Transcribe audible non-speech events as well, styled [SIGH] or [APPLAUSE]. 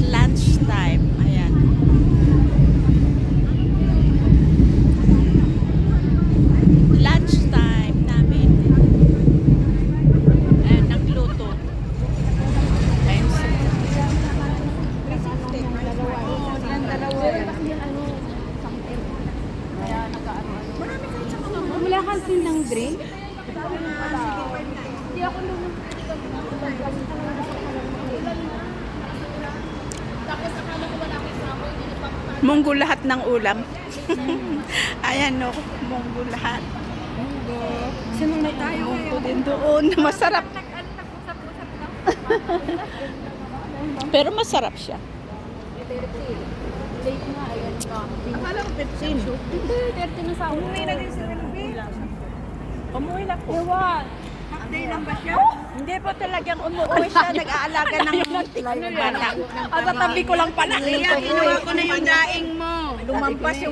lunch time. Ayan. Lunch time namin. Ayan, nagluto. Ayan. Wala kasi ng drink? Ah, Hindi ako nung... Munggo lahat ng ulam. [LAUGHS] Ayan no, munggo lahat. Sinong may tayo Munggo din doon. [LAUGHS] Masarap. Na. [LAUGHS] Pero masarap siya. Late nga, ayan ka. Akala ko 15. Hindi, 30 na sa Umuwi na din si Umuwi na po. Ewan. Day lang ba siya? Hindi po talagang umuwi siya. Nag-aalaga ng bata. At tabi ko lang pala. Kaya ginawa ko na yung daing mo. Lumampas yung